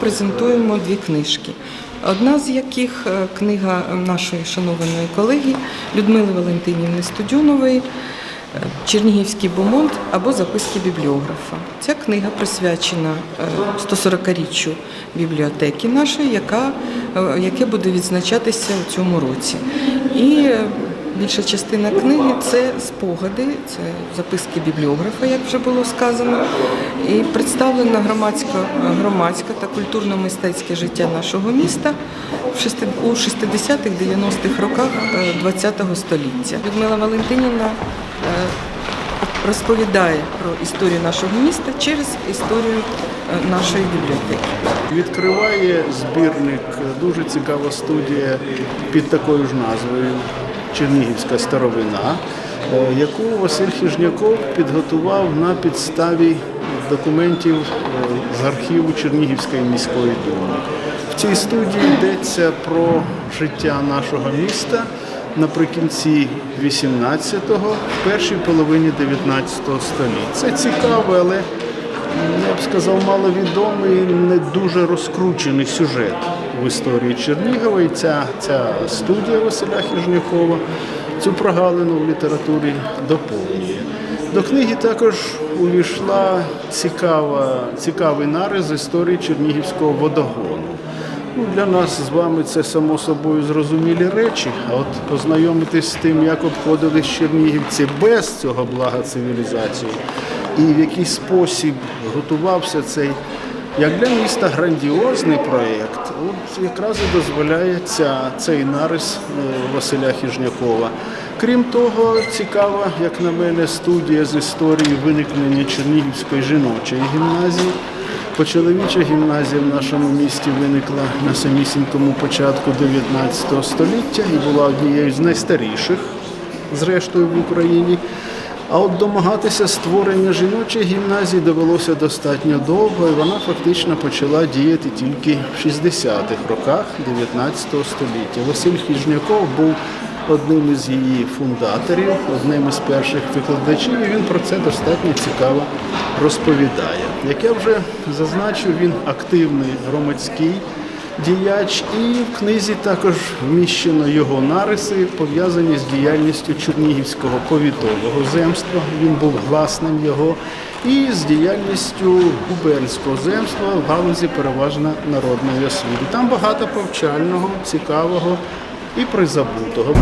презентуємо дві книжки. Одна з яких е, книга нашої шанованої колеги Людмили Валентинівни Студюнової е, Чернігівський бомонд або записки бібліографа. Ця книга присвячена е, 140-річчю бібліотеки нашої, яка, е, яке буде відзначатися у цьому році. І е, Більша частина книги це спогади, це записки бібліографа, як вже було сказано, і представлена громадська громадська та культурно-мистецьке життя нашого міста у 60-х-90-х роках ХХ століття. Людмила Валентинівна е, розповідає про історію нашого міста через історію е, нашої бібліотеки. Відкриває збірник дуже цікава студія під такою ж назвою Чернігівська старовина, е, яку Василь Хіжняков підготував на підставі документів е, з архіву Чернігівської міської думи. В цій студії йдеться про життя нашого міста наприкінці 18-го, в першій половині 19 століття. Це цікаво, але я б сказав, маловідомий, не дуже розкручений сюжет в історії Чернігова. І ця, ця студія Василя Хіжнякова цю прогалину в літературі доповнює. До книги також увійшла цікава, цікавий нарис історії Чернігівського водогону. Ну, для нас з вами це само собою зрозумілі речі. А от познайомитись з тим, як обходились чернігівці без цього блага цивілізації, і в який спосіб готувався цей, як для міста, грандіозний проєкт, от якраз і дозволяє ця, цей нарис е, Василя Хіжнякова. Крім того, цікава, як на мене, студія з історії виникнення Чернігівської жіночої гімназії. Почоловіча гімназія в нашому місті виникла на самісінькому початку 19 століття і була однією з найстаріших, зрештою, в Україні. А от домагатися створення жіночої гімназії довелося достатньо довго, і вона фактично почала діяти тільки в 60-х роках 19 століття. Василь Хіжняков був одним із її фундаторів, одним із перших викладачів, і він про це достатньо цікаво розповідає. Як я вже зазначив, він активний громадський діяч, і в книзі також вміщено його нариси, пов'язані з діяльністю Чернігівського повітового земства. Він був гласним його, і з діяльністю губернського земства в галузі переважно народної освіти. Там багато повчального, цікавого і призабутого.